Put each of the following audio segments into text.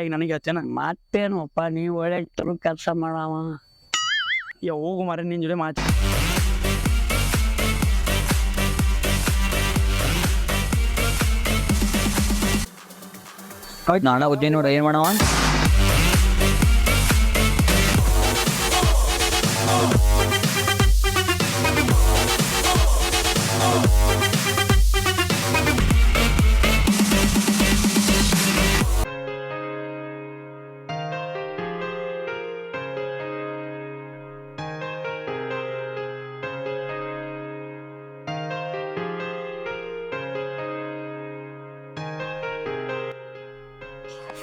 ಈಗ ನನಗೆ ಹಚ್ಚೇನ ಮಾತೇನಪ್ಪ, ನೀವು ಒಳ್ಳೆ ಕೆಲಸ ಮಾಡವ. ಯಾ ಹೋಗು ಮರ ನಿನ್ನ ಜೊತೆ ಮಾತು ನಾನು ಉದ್ದಿ ನೋಡ, ಏನು ಮಾಡವ?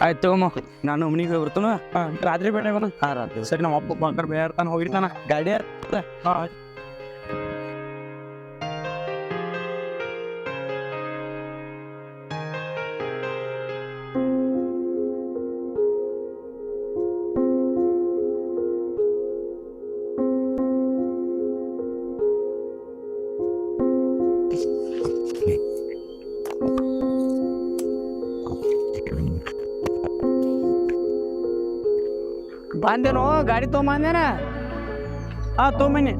ಆಯ್ತು ತಗೋಮ್ಮ ನಾನು ಮನಿಗೆ ಹೋಗಿ ಬರ್ತಾನ ರಾತ್ರಿ ಬೇಡ ಬರ ಹಾ ರಾತ್ರಿ. ಸರಿ ನಮ್ಮ ಅಪ್ಪ ಬಂಕರ್ ಬೇರ್ತಾನ ಹೋಗಿರ್ತಾನ. ಗಾಡಿ ಹಾ ಬಂದೇನೋ ಗಾಡಿ ತೊಗೊಂಬಂದೇನ? ಹಾಂ ತೊಗೊಂಬನ್ನಿ.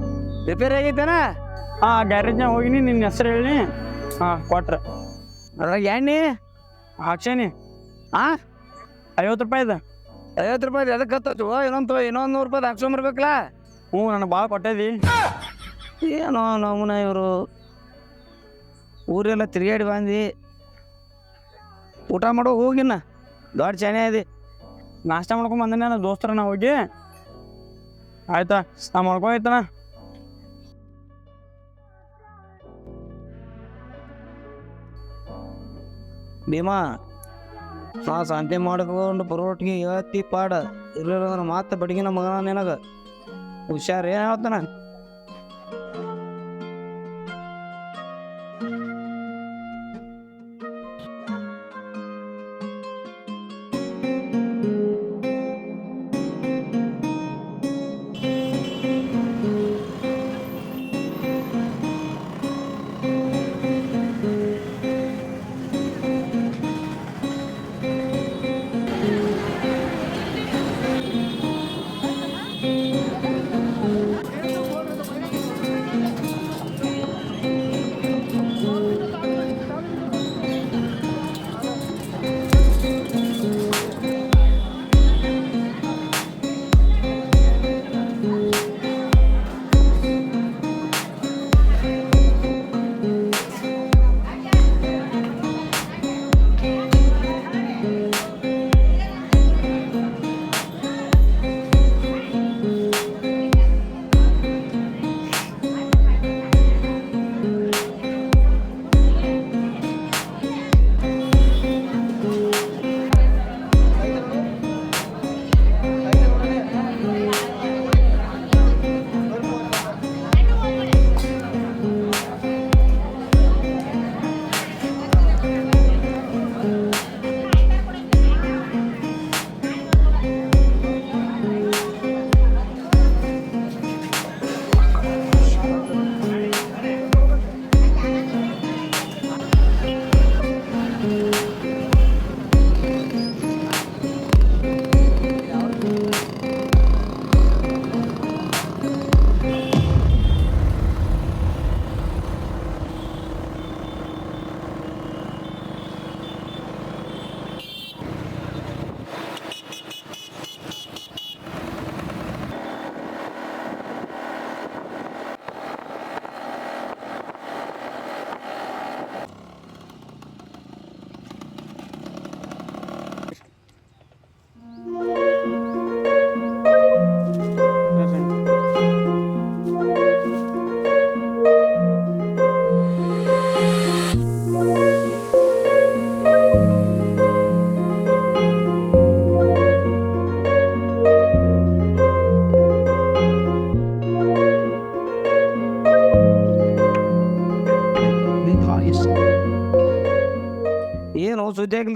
ರಿಪೇರ್ ಆಗೈತೇನ ಹಾಂ ಗ್ಯಾರೇಜ್ನಾಗ ಹೋಗಿನಿ ನಿನ್ನ ಹೆಸರು ಹೇಳಿ ಹಾಂ ಕೊಟ್ರ. ಅದ್ರಾಗ ಎಣ್ಣೆ? ಹಾಕ್ಸೇನಿ. ಆ ಐವತ್ತು ಇದೆ. ಐವತ್ತು ರೂಪಾಯಿ ಅದಕ್ಕೆ ಹತ್ತತ್ತು? ಇನ್ನೊಂದು ಇನ್ನೊಂದು ನೂರು ರೂಪಾಯಿ ಹಾಕ್ಸ್ಕೊಂಬರ್ಬೇಕಲ್ಲ ಹ್ಞೂ ನನಗೆ ಭಾಳ ಕೊಟ್ಟದಿ. ಏನೋ ನಮ್ಮನ ಇವರು ಊರೆಲ್ಲ ತಿರುಗಾಡಿ ಬಂದು. ಊಟ ಮಾಡೋ ಹೋಗಿನ. ದೊಡ್ಡ ಚೆನ್ನಾಗಿದೆ ಇದೆ ನಾಷ್ಟ ಮಾಡ್ಕೊಂಡ್ ಬಂದೇನೆ ದೋಸ್ತರ ನಾ ಹೋಗಿ. ಆಯ್ತಾ? ನಾ ಮಾಡ್ಕೊ ಆಯ್ತನ ಭೀಮಾ, ನಾ ಶಾಂತಿ ಮಾಡ್ಕೊಂಡು ಬರೋಟ್ಗೆ ಹೇಳ್ತಿ ಪಾಡ. ಇರ್ಲಿಲ್ಲ ಅಂದ್ರೆ ಬಡಗಿನ ಮಗನ ನಿನಗ. ಹುಷಾರ್ ಏನು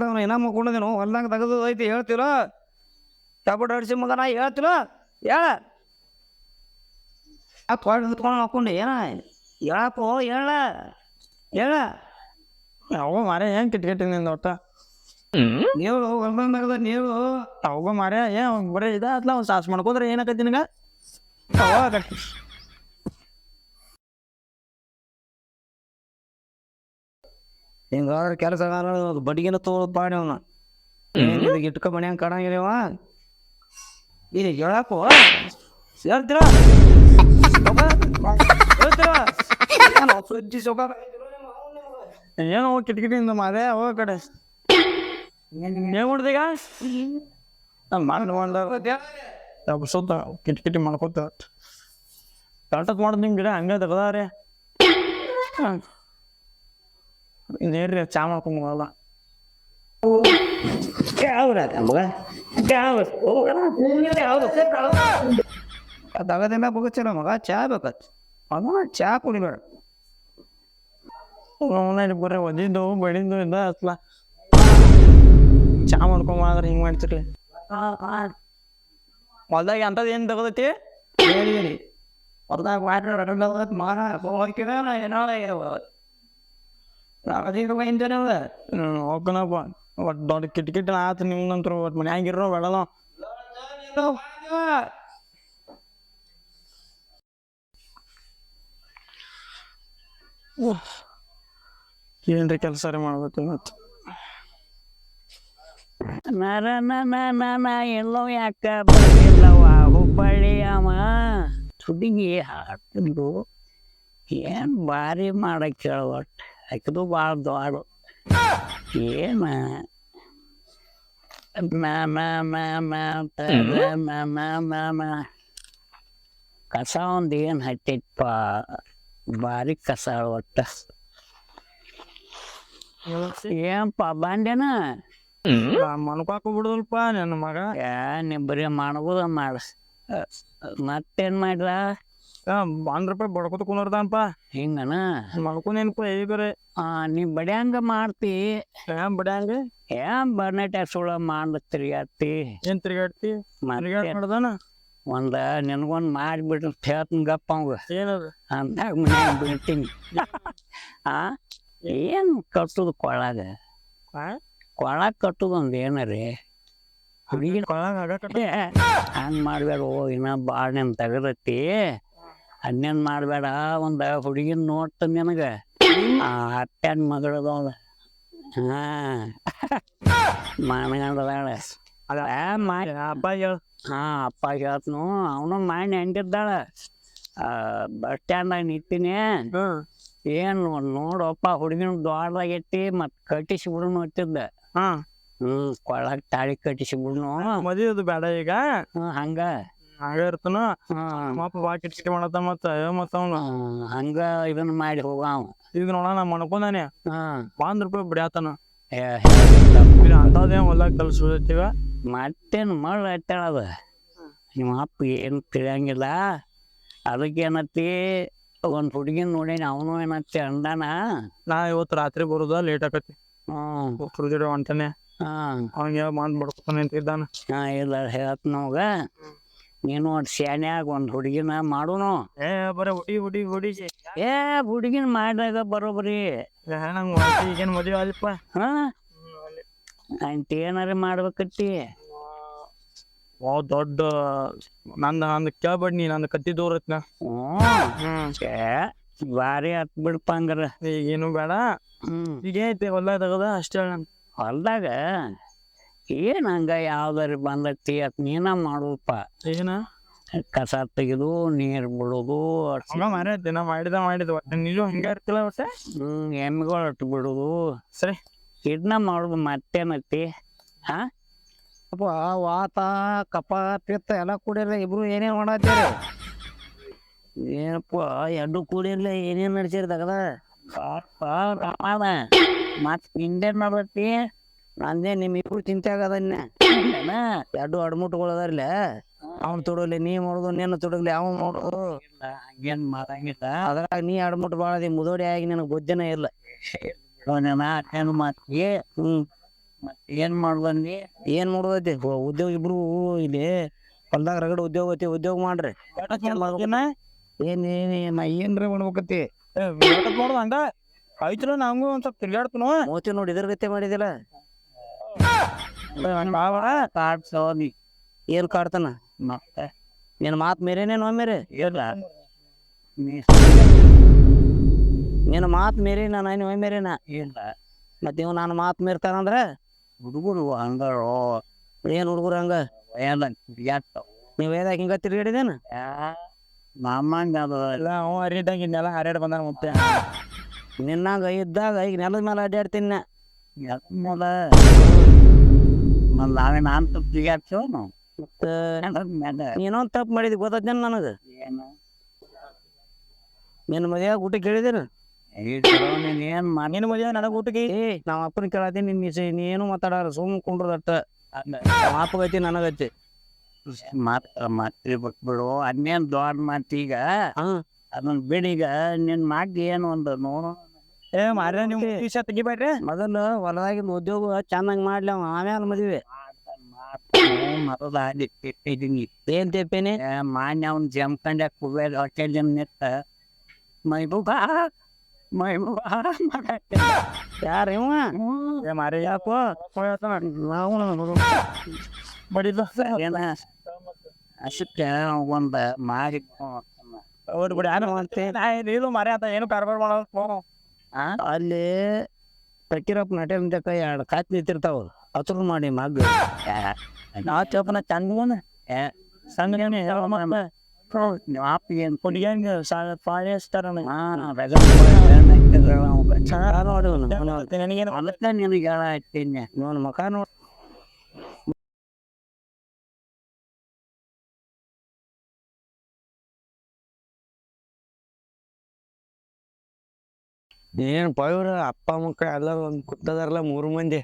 ಆಗಿಲ್ದವ್ನು ಏನ ಮಕ್ಕೊಂಡದೇನು ಹೊಲ್ದಂಗೆ ತೆಗೆದು ಐತಿ ಹೇಳ್ತಿಲ್ಲ ಟಪಟ್ ಅಡಿಸಿ ಮಗನ ಹೇಳ್ತಿಲ್ಲ ಹೇಳ. ಹೊತ್ಕೊಂಡು ಹಾಕೊಂಡು ಏನ? ಹೇಳಪ್ಪ ಹೇಳ ಹೇಳ. ಯಾವ ಮಾರೇ ಏನು ಕಿಟ್ಕಿಟ್ಟಿ ನಿಂದ ಒಟ್ಟ? ನೀವು ಹೊಲ್ದಂದಾಗ ನೀವು ಅವಾಗ ಮಾರ್ಯ ಏ ಅವ್ನ್ ಬರೀ ಇದಾತ್ಲ ಒಂದು ಸಾಸ್ ಮಾಡ್ಕೋದ್ರೆ ಏನಾಕೈತಿ ನಿನಗ? ಹಿಂಗಾದ್ರೆ ಕೆಲಸ ಬಡಿಗೆನ ತೋಳು ಪಾಡಿ ಅವನ. ಇಟ್ಕೊ ಮನೆ ಮನ್ಯಾಂಗ ಕಾಣಂಗಿಲ್ಲವ ಇದು ಹೇಳಕ್ಕೋ ಸುಜ್ಜಿ ಏನೋ ಕಿಟಕಿಟಿಂದ ಮಾರೆ ಅವ ಕಡೆ. ಏನ್ ಮಾಡ್ದೀಗ ಮಾಡಿ ಮಾಡ್ದಾಗ ಸುತ್ತ ಕಿಟಕಿಟಿ ಮಾಡ್ಕೊತ. ಕರೆಕ್ಟತ್ ಮಾಡೋದು ನಿಮ್ ಗಿಡ ಹಂಗೆ ತಗದಾರೆ. ನೇರ್ರಿ ಚಾ ಮಾಡ್ಕೊಂಡ್ ಹೋಗಲ್ಲ ತಗದಿಲ್ಲ ಬಗಚ್ಚಲ್ಲ ಮಗ ಚಾ ಬೇಕತ್ ಅದ ಚಾ ಕುಡಿಬೇಡ ಬರೀ ಒದಿದ್ದು ಬಡಿದ್ದು ಇದ್ದ ಅತ್ಲ ಚಾ ಮಾಡ್ಕೊಂಡ್ ಆದ್ರೆ ಹಿಂಗ್ ಮಾಡ್ತಿರ್ಲಿ ಹೊಲ್ದಾಗ ಅಂಥದ್ದು ಏನು ತಗೋದೈತಿ ಹೊಲ್ದಾಗ ವಾಟರ್ ಮಾರ ಹೋಗ್ಕಿದ ಏನೋ ಹೋಗ್ಕನಪ್ಪ ಒಟ್ಟು ದೊಡ್ಡ ಕಿಟಕಿಟಿ ಆತು ನಿಮ್ದಂತ್ರು ಒಟ್ಟು ಮನ್ಯಾಗಿರೋ ಬೇಡಲ್ಲ ಏನ್ರಿ ಕೆಲಸ ರೀ ಮಾಡ್ಬೇಕು ಇವತ್ತು? ನರ ನನ ಎಲ್ಲೋ ಯಾಕ ಬಂದಿಲ್ಲವ ಹುಬ್ಬಳ್ಳಿ ಅವ. ಸುಡಿಗೆ ಹಾಕಿದ್ದು ಏನ್ ಭಾರಿ ಮಾಡಕ್ ಕೇಳವಟ್ ಆಕಿದು ಭಾಳ ದೊಡ್ಡ ಏನ ಕಸ ಒಂದು ಏನು ಹತ್ತಿತ್ಪ ಭಾರಿ ಕಸ ಒಟ್ಟ. ಏನಪ್ಪ ಬಂದೇನ ಮನ್ಕಾಕು ಬಿಡುದಲ್ಪ ನನ್ನ ಮಗ. ಏ ನೀ ಬರೀ ಮಾಡ್ಬೋದ ಮಾಡ. ಮತ್ತೇನ್ ಮಾಡ್ರ ರೂಪಾಯಿ ಬಡ್ಕೋತ ಕುಂದಿರ್ತಾನಪ್ಪ. ಹಿಂಗನ ಮಲ್ಕೊಂದೇನಪ್ಪ ಈಗರೆ ಆ ನೀ ಬಡ್ಯಾಂಗ ಮಾಡ್ತಿ. ಏನ್ ಬಡ್ಯಾಂಗ? ಏನ್ ಬರ್ನೆಟ್ ಸುಳ ಮಾಡ ತಿರ್ಗಾಡ್ತಿ. ಏನ್ ತಿರ್ಗಾಡ್ತಿ? ತಿರ್ಗಾಡ್ ಮಾಡ್ದಾನ? ಒಂದ ನಿನಗೊಂದ್ ಮಾಡ್ಬಿಟ್ಟು ಹೇಳ್ತೀನಿ ಗಪ್ಪ ಅವಂಗ. ಏನದು? ಅಂದಾಗ ಮನ್ಯಾಗ ಬಿಡ್ತೀನಿ. ಆ ಏನ್ ಕಟ್ಟುದು ಕೊಳಗ? ಕೊಳ ಕಟ್ಟುದು ಒಂದ್ ಏನರಿ ಹುಡುಗಿ ಕೊಳಗ ಹಂಗ್ ಮಾಡ್ಬೇಡ ಓ ಇನ್ನ ಭಾಳ ನೆನ್ ತೆಗದೈತಿ ಹನ್ನೇನ್ ಮಾಡಬೇಡ ಒಂದು ಹುಡುಗಿನ ನೋಡ್ತ ನಿನಗೆ. ಆ ಅತ್ತೆನ ಮಗಳದವಳ ಹಾಂ. ಮಾನಗಂಡದಾಳ ಅದ ಮಾಡಿ ಅಪ್ಪ ಹೇಳ. ಹಾಂ ಅಪ್ಪ ಹೇಳ್ತನು. ಅವನು ಮಾಡಿ ನೆಂಟಿದ್ದಾಳ ಬಸ್ ಸ್ಟ್ಯಾಂಡಾಗ ನಿಂತೀನಿ. ಹ್ಮ್ ಏನು ನೋಡಪ್ಪ ಹುಡುಗಿನ ದೊಡ್ಡದಾಗೈತಿ ಮತ್ತು ಕಟ್ಟಿಸಿ ಬಿಡುನು ಅಂತಿದ್ದ. ಹಾ. ಹ್ಞೂ ಕೊಳಗೆ ತಾಳಿ ಕಟ್ಟಿಸಿ ಬಿಡುನು. ಮದ್ವಿ ಬೇಡ ಈಗ. ಹ್ಞೂ ಹಂಗ. ಹಂಗ ಇರ್ತನು. ಹಾಂ. ನಮ್ಮಪ್ಪ ಬಾ ಕಿಟಕಿಟಿ ಮಾಡತ್ತ ಮತ್ತ ಅಯ್ಯೋ ಮತ್ತ ಅವ್ನು. ಹಂಗ ಇದನ್ನ ಮಾಡಿ ಹೋಗಾವ ಈಗ ನೋಡ ನಾ ಮಣ್ಕೊಂಡಾನೆ. ಹಾ. ಒಂದ್ ರೂಪಾಯಿ ಬಿಡ್ಯಾತನ. ಅಂತದೇನ್ ಹೊಲ ಕಲ್ಸ್ಬಿಡ್ತೀವ ಮತ್ತೇನು ಮಳ್ಳ ಐತಾಳ ಅದ. ನಿಮ್ಮ ಅಪ್ಪ ಏನು ತಿಳಿಯಂಗಿಲ್ಲ. ಅದಕ್ಕೆ ಏನತ್ತಿ? ಒಂದು ಹುಡುಗಿನ ನೋಡೇನಿ ಅವನು ಏನತ್ತಿ ಅಂದಾನ? ನಾ ಇವತ್ತು ರಾತ್ರಿ ಬರುದ ಲೇಟ್ ಆಕತಿ. ಹ್ಞೂ ಸುಳ್ದಿಡ ಹೊಂಟಾನೆ. ಹಾಂ. ಅವಂಗ ಬಂದ್ ಬಡ್ಕೊತಾನೆ ಅಂತಿದ್ದಾನ ಹಾಂ ಇಲ್ಲ ಹೇಳತ್ ನಮಗ ನೀನು ಒಂದು ಶಾನ್ಯಾಗ ಒಂದು ಹುಡುಗಿನ ಮಾಡುನು. ಏ ಬರ ಹುಡಿ ಹುಡಿ ಹುಡಿ ಏ ಹುಡುಗಿನ ಮಾಡಿದಾಗ ಬರೋಬರಿ. ನಂಗೆ ಈಗೇನ್ ಮದ್ವೆ ಆದಿಪ್ಪ ಹಾಂ? ಅಂತ ಏನಾರ ಮಾಡ್ಬೇಕತ್ತಿ? ಓ ದೊಡ್ಡ ನಂದ ನಂದು ಕೇಳ್ಬೇಡ ನೀ ನಂದು ಕತ್ತಿ ದೂರ ಐತ್ನ. ಹ್ಞೂ ಏ ಭಾರಿ ಹತ್ ಬಿಡಪ್ಪ ಹಂಗಾರ. ಈಗೇನು ಬೇಡ. ಹ್ಞೂ ಐತೆ ಹೊಲ್ದಾಗ ಹೊಲ ತಗದ ಅಷ್ಟೇ ಹೊಲ್ದಾಗ? ಏನ್ ಹಂಗ ಯಾವ್ದಾರ ಬಂದತಿ ಅತ್ ನೀನ ಮಾಡುವಪ್ಪ? ಏನ? ಕಸ ತೆಗೆದು ನೀರ್ ಬಿಡುದು ಅಷ್ಟ್ ಹಂಗ ಮಾರೇ ದಿನ ಮಾಡಿದ ಮಾಡಿದ. ಒಟ್ಟೆ ನೀನು ಹಿಂಗ ಇರ್ತಿಲ್ಲ ಒಟ್ಟ? ಹ್ಮ್ ಎಮ್ಮಿಗಳು ಅಟ್ಟು ಬಿಡೋದು. ಸರಿ. ಇದನ್ನ ಮಾಡೋದು ಮತ್ತೇನತಿ? ಹಾ? ಅಪ್ಪ ವಾತ ಕಪ ಪಿತ್ತ ಎಲ್ಲ ಕುಡಿಯಲ್ಲ ಇಬ್ರು ಏನೇನ್ ಮಾಡತ್ತೀರಿ ಏನಪ್ಪ ಎರಡು ಕೂಡಿಲ್ಲ ಏನೇನ್ ನಡ್ಸಿರ್ದಾಗ ತಗದ ರಾಮದ ಮತ್ ಹಿಂದೆ ಮಾಡ್ಬರ್ತಿ ನಂದೇ ನಿಮ್ ಇಬ್ರು ಚಿಂತೆ ಆಗದನ್ನ. ಎರಡು ಅಡ್ಮುಟ್ಗಳು ಅದಾರಲ್ಲ. ಅವ್ನು ತೊಡಗ್ಲಿ ನೀ ಮಾಡುದು ನೀನು ತೊಡಗ್ಲಿ ಅವ್ ನೋಡುದು ಹಂಗೇನ್ ಮಾಡಂಗಿಲ್ಲ. ಅದ್ರಾಗ ನೀ ಅಡ್ಮುಟ್ ಬಾಳದಿ ಮುದೋಡಿ ಆಗಿ ನನಗೆ ಬುದ್ಧಿನ ಇಲ್ಲ. ಏನು ಮತ್ ಏ? ಹ್ಮ್. ಏನ್ ಮಾಡ್ಬಂದಿ? ಏನ್ ಮಾಡುದೈತಿ? ಉದ್ಯೋಗ ಇಬ್ರು ಇಲ್ಲಿ ಹೊಲ್ದಾಗ ರಗಡ ಉದ್ಯೋಗ ಐತಿ ಉದ್ಯೋಗ ಮಾಡ್ರಿ. ಏನ್ ಏನ್ ಏನ್ ಏನ್ರ ಮಾಡ್ಬೇಕತ್ತಿ? ಮಾಡುದ ಹಂಗ? ಆಯ್ತು ನಂಗೂ ಒಂದ್ ಸ್ವಲ್ಪ ತಿರ್ಗಾಡ್ತನು ಮೋತಿ ನೋಡಿ ಇದ್ರ ಗತೆ ಮಾಡಿದಿಲ್ಲ. ಕಾಡ್ಸೋನಿ ಏನು ಕಾಡ್ತಾನ? ಮತ್ತೆ. ನಿನ್ನ ಮಾತು ಮೇರೇನೇನು ಮೇರೆ. ಇಲ್ಲ. ನೀನು ನಿನ್ನ ಮಾತು ಮೇರೆ ನಾನು ಏನು ಮೇರೇನ? ಇಲ್ಲ. ಮತ್ತೆ ಇವ್ ನಾನು ಮಾತು ಮೀರ್ತಾನಂದ್ರೆ ಹುಡುಗರು ಹಂಗಾರೋ ಏನು ಹುಡುಗರು ಹಂಗ? ಏನ ನೀವು ಏದಾಗ ಹಿಂಗ ತಿರ್ಗಾಡಿದೇನು ನಮ್ಮಂಗ ಅದು ಇಲ್ಲ ಅವ ಹರಿದಂಗೆ ಇನ್ನೆಲ್ಲ ಹರಿಯಾಡ್ ಬಂದ ಮತ್ತೆ. ನಿನ್ನಂಗ ಇದ್ದಾಗ ಈಗ ನೆಲದ ಮೇಲೆ ಅಡ್ಡಾಡ್ತೀನಿ ಮತ್ ನಾವೇ ನಾನು ನಾವು. ಮತ್ತೆ ನೀನೊಂದು ತಪ್ಪು ಮಾಡಿದಿ ಗೊತ್ತೇನು ನನಗೆ? ಏನು? ನಿನ್ನ ಮದುವೆ ಊಟ ಕೇಳಿದೇನು ನೀನ್ ಏನ್ ಮಾಡಿ ನಿನ್ನ ಮದುವೆ ನನಗೆ ಊಟಕ್ಕೆ? ನಾವು ಅಪ್ಪನ ಕೇಳತ್ತೀನಿ ನಿನ್ನ ನೀನು ಏನು ಮಾತಾಡಾರ ಸುಮ್ ಕುಂಡ್ರದಟ್ಟ ನಮ್ಮ ಅಪ್ಪಗೈತಿ ನನಗೈತಿ. ಮತ್ ಬಿಟ್ಬಿಡು ಅದನ್ನೇನ್ ದೊಡ್ಡ ಮಾತೀಗ ಅದನ್ನ ಬಿಡೀಗ ನಿನ್ ಮಾಡಿ ಏನು ಒಂದು ನೋಡು ಏ ಮಾರ್ಯ ನೀವು ವಿಷಯ ತೆಗಿಬೇಡ್ರಿ. ಮೊದಲು ಹೊಲದಾಗಿಂದ ಉದ್ಯೋಗ ಚೆನ್ನಾಗಿ ಮಾಡ್ಲಿ ಅವ? ಆಮೇಲೆ ಮದುವೆ. ಮರದ ಇಟ್ಟಿದ್ದೀನಿ ಏನ್ ತಿಪ್ಪೇನಿ ಮಾನ್ಯ ಅವ್ನ ಜಮ್ಕಂಡೆ ಕುಬೇರ್ ಹೊಟ್ಟೆ ಜಮ್ ನಿತ್ತ ಮೈಬೂಬ ಮೈಬೂಬ ಯಾರ ಇವ ಏ ಮಾರ್ಯ ಯಾಕೋ? ನಾವು ಬಡಿದ ಏನ? ಅಷ್ಟಕ್ಕೆ ಒಂದು ಮಾಡಿ ಅವ್ರು ಬಿಡಿ ಇದು ಮಾರ್ಯ ಅಂತ ಏನು ಕಾರ್ಬಾರ್ ಮಾಡೋ ಅಲ್ಲಿ ತಕ್ಕಿರಪ್ಪ ನಟೆ ಕೈ ಎರಡು ಕಾತ್ ನಿಂತಿರ್ತಾವ ಹತ್ರ ಮಾಡಿ ಮಗ್ ನಾ ಚಪ್ಪನ ಚಂದ ಸಂಗ ಅಪ್ಪ ಏನು ಹುಡುಗಿಯಂಗೆ ಪಾಳಿಸ್ತಾರ ನೋಡು. ನನಗೇನು ಅದಕ್ಕೆ ನಿನಗೆ ಹೇಳ ಹಾಕ್ತೀನಿ ಇವನ್ ಮಕ ನೋಡ್ ಏನ್ ಪೈವ್ರ ಅಪ್ಪ ಮಕ್ಕಳು ಎಲ್ಲ ಒಂದ್ ಕುತ್ತದಾರಲ್ಲ ಮೂರು ಮಂದಿ.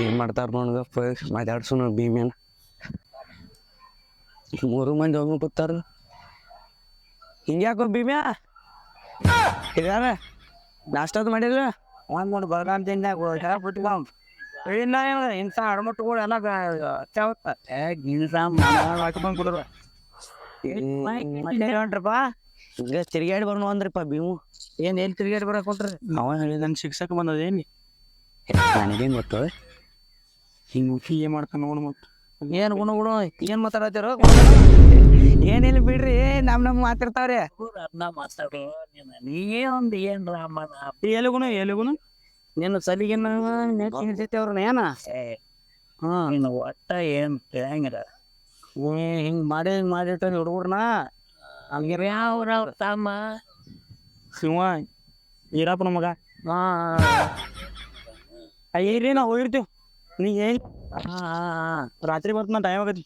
ಏನ್ ಮಾಡ್ತಾರ ನೋಡ್ಗಪ್ಪ ಮಾತಾಡ್ಸು ಭೀಮೇನ. ಮೂರು ಮಂದಿ ಹೋಗಿ ಕೂತಾರ ಹಿಂಗ್ಯಾಕೋ ಭೀಮ್ಯಾ ಇದಾರ? ನಾಷ್ಟದ ಮಾಡಿಲ್ಲ? ಒಂದ್ ನೋಡಿ ಬಲಗಾಮ್ ತಿಂದಾಗ ಬಿಟ್ಕೊಂಡ್ ಇನ್ನ ಇಂಥ ಅಡಮಟ್ಟುಗಳು ಎಲ್ಲ ಚಾವತ್ತ ಗಿಲ್ಸ ಹಾಕೊಂಡ್ ಕುಡ್ರ ಹೊಂಟ್ರಪ್ಪ ಈಗ ತಿರ್ಗಾಡಿ ಬರ್ನು ಅಂದ್ರಪ್ಪ ಭೀಮು. ಏನ್ ಏನ್ ತಿರ್ಗಾಡಿ ಬರಕ್ ಹೊಂಟ್ರಿ? ಅವ ಹೇಳಿದ ನನ್ ಶಿಕ್ಷಕ ಬಂದದೇನಿ ನನಗೇನ್ ಗೊತ್ತು? ಹಿಂಗ್ ಏನ್ ಮಾಡ್ತಾನ ನೋಡ್ ಮತ್ತೆ ಏನ್ ಗುಣ ಗುಣ? ಏನ್ ಮಾತಾಡತ್ತೀರ? ಏನಿಲ್ಲ ಬಿಡ್ರಿ ನಮ್ ನಮ್ ಮಾತಾಡ್ತಾವ್ರಿ. ಅದನ್ನ ಮಾತಾಡು ನೀನು ನೀವೇ ಒಂದು ಏನ್ರ ಅಮ್ಮನ ಎಲ್ಲಿಗುಣ ಎಲ್ಲಿಗುಣ ನಿನ್ನ ಸಲಿಗಿನ ನೆಚ್ಚಿ ಅವ್ರನ್ನ ಏನ? ಹಾ. ಒಟ್ಟ ಏನ್ ಹೆಂಗ್ರ ಹಿಂಗ್ ಮಾಡಿ ಹಿಂಗ್ ಮಾಡಿರ್ತಾನೆ ಹುಡುಗರ್ನ? ಹಂಗಿರ ಯಾವ್ರ ತಮ್ಮ. ಶಿವ ಈರಪ್ಪ ಮಗ ಹಾ. ಅಯ್ಯರಿ ನಾವು ಹೋಗಿರ್ತೀವಿ. ನೀ ಏನ್ ಹಾ. ಬರ್ತ ರಾತ್ರಿ ಬರ್ತಾನ ಟೈಮ್ ಆಗತಿ.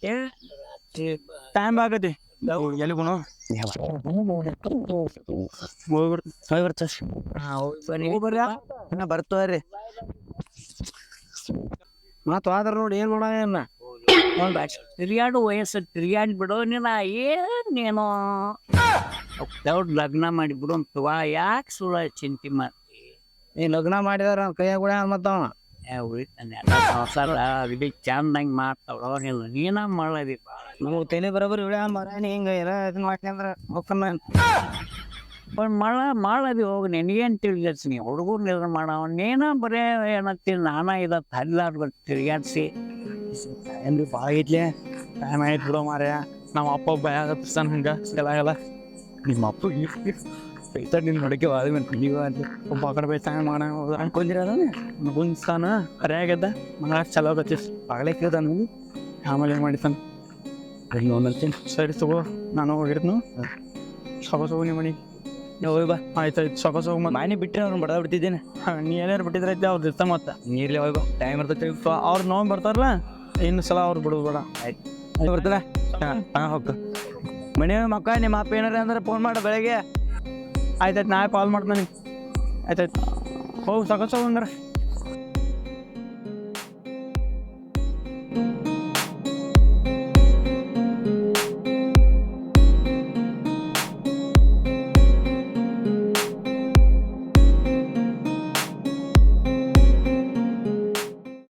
ಟೈಮ್ ಆಗತಿ. ಎಲ್ಲಿಗುಣ ಹೋಗ್ಬಿಡ್ತೀನಿ. ಹೋಗಿ ಬರ್ತವ್ರಿ ಮಾತು ನೋಡಿ ಏನ್ ಮಾಡೋಣ ತಿರ್ಗಾಡು ವಯಸ್ಸು ತಿರ್ಗಾಡಿ ಬಿಡೋ ನೀನ ಏನ್ ನೀನು. ದೊಡ್ಡ ಲಗ್ನ ಮಾಡಿ ಬಿಡು ಅಂತವ ಯಾಕೆ ಸುಳ ಚಿಂತೆ ಮಾಡ್ತಿ? ನೀ ಲಗ್ನ ಮಾಡಿದಾರ ಕೈಯಾಗ ಗುಡ ಮತ್ತವ? ಸಂಸಾರ ಅಗದಿ ಚಂದಂಗೆ ಮಾಡ್ತಾವ ನೀನು ನೀನ ಮಾಡದಿ ನಮ್ಗೆ ತಲೆ ಬರೋಬ್ಬರಿ ಇಳ್ಯ ಮರಾಣಿ ಹಿಂಗ ಎಲ್ಲ ಇದನ್ನ ಮಾಡ್ಕೊಂಡ್ರ ಹೋಗ್ತಾನ ಬಟ್ ಮಳ ಮಾಡದಿ ಹೋಗಿ ನಿನಗೇನು ತಿಳಿದೈತಿ ನೀ ಹುಡುಗರು ನಿರ್ಣಯ ಮಾಡವ ನೀನ ಬರೇ ಏನತ್ತಿ? ನಾನ ಇದ ಹಲ್ಲಾಡ್ಬೇಕು ತಿರುಗಾಡ್ಸಿ ಏನ್ರಿ ಭಾಳ ಟೈಮ್ ಆಯ್ತು ಬಿಡೋ ಮಾರ್ಯ ನಮ್ಮ ಅಪ್ಪ ಭಯ ಆಗತ್ತಾನ ಹಂಗ ಎಲ್ಲ ನಿಮ್ಮ ಅಪ್ಪ ಬೈತಾ ನಿನ್ನ ನಡಕ್ಕೆ ಮೇಲೆ ನೀವು ಅಂತ ಒಬ್ಬ ಆ ಕಡೆ ಬೈತಾನ ಮಾಡ. ಅನ್ಕೊಂದಿರ ಗುಂಸ್ತಾನ ಕರೆಯಾಗದ ಮಗ ಚಲೋ ಆಗತ್ತಿ. ಆಗಲೇ ಕೇಳ್ತಾನ ಆಮೇಲೆ ಏನು ಮಾಡಿತಾನ ಸರಿ ತಗೋ. ನಾನು ಹೋಗಿರ್ತು ಸಗೋ ಸಗೋ ನಿಮ್ಮ ಮನೆಗೆ. ಹೋಗಿ ಬಾ. ಆಯ್ತು ಆಯ್ತು. ಸ್ವಲ್ಪ ಸ್ವಲ್ಪ ಮತ್ತೆ ಮಾನಿ ಬಿಟ್ರೆ ಅವ್ರನ್ನ ಬಡದ ಬಿಡ್ತಿದ್ದೇನೆ ನೀ ಏನಾರು ಬಿಟ್ಟಿದ್ರೈತೆ ಅವ್ರು ಇರ್ತ ಮತ್ತೆ. ನೀರ್ಲಿ ಹೋಗಿ ಬಾ. ಟೈಮ್ ಇರ್ತೈತಿ ಅವ್ರು ನೋವು ಬರ್ತಾರಲ್ಲ ಇನ್ನು ಸಲ ಅವ್ರು ಬಿಡೋದು ಬೇಡ. ಆಯ್ತು. ಬರ್ತದ ಹಾಂ ಹಾಂ ಹೋಗ್ತ ಮನೆ ಮಕ್ಕ ನಿಮ್ಮ ಅಪ್ಪ ಏನಾರ ಅಂದ್ರೆ ಫೋನ್ ಮಾಡು ಬೆಳಗ್ಗೆ. ಆಯ್ತಾಯ್ತು ನಾ ಕಾಲ್ ಮಾಡ್ತೀನಿ. ಆಯ್ತಾಯ್ತು ಹೋಗಿ ಸೊಗಸ್ ಹೋಗಂದ್ರೆ